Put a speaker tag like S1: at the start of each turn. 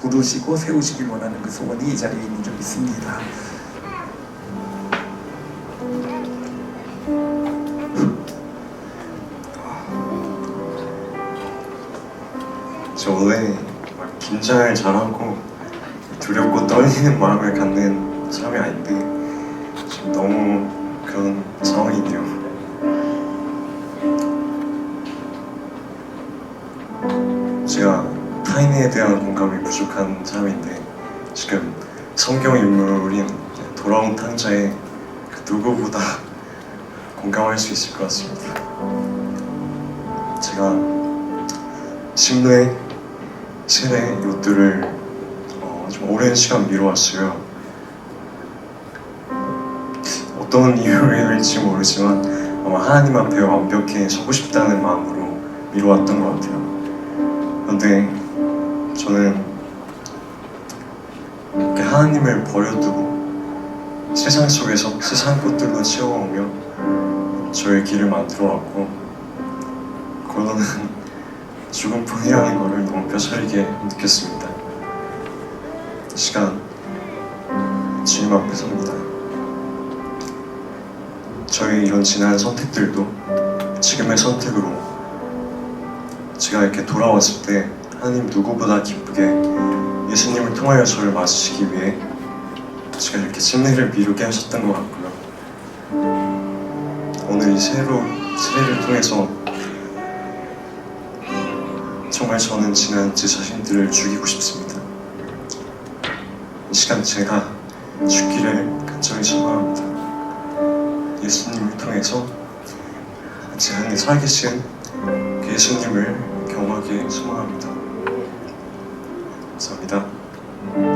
S1: 부르시고 세우시길 원하는 그 소원이 이 자리에 있는 줄 믿습니다.
S2: 저 원래 막 긴장을 잘하고 두렵고 떨리는 마음을 갖는 사람이 아닌데 지금 너무 그런 상황이네요. 제가 타인에 대한 공감이 부족한 사람인데 지금 성경 인물인 돌아온 탕자에 그 누구보다 공감할 수 있을 것 같습니다. 제가 심내 세례 이것들을 어, 좀 오랜 시간 미뤄왔어요. 어떤 이유일지 모르지만 아마 하나님 앞에 완벽히 서고 싶다는 마음으로 미뤄왔던 것 같아요. 그런데 저는 이렇게 하나님을 버려두고 세상 속에서 세상 것들로 채워오며 저의 길을 만들어 왔고 그거는 죽음 뿐이라는 것을 너무 뼈저리게 느꼈습니다. 이 시간 주님 앞에 섭니다. 저희 이런 지난 선택들도 지금의 선택으로 제가 이렇게 돌아왔을 때 하나님 누구보다 기쁘게 예수님을 통하여 저를 맞으시기 위해 제가 이렇게 침례를 미루게 하셨던 것 같고요. 오늘 이 새로 세례를 통해서 정말 저는 지난 제 자신들을 죽이고 싶습니다. 이 시간 제가 죽기를 간절히 소망합니다. 예수님을 통해서 제 안에 살계신 그 예수님을 경험하기 소망합니다. 감사합니다.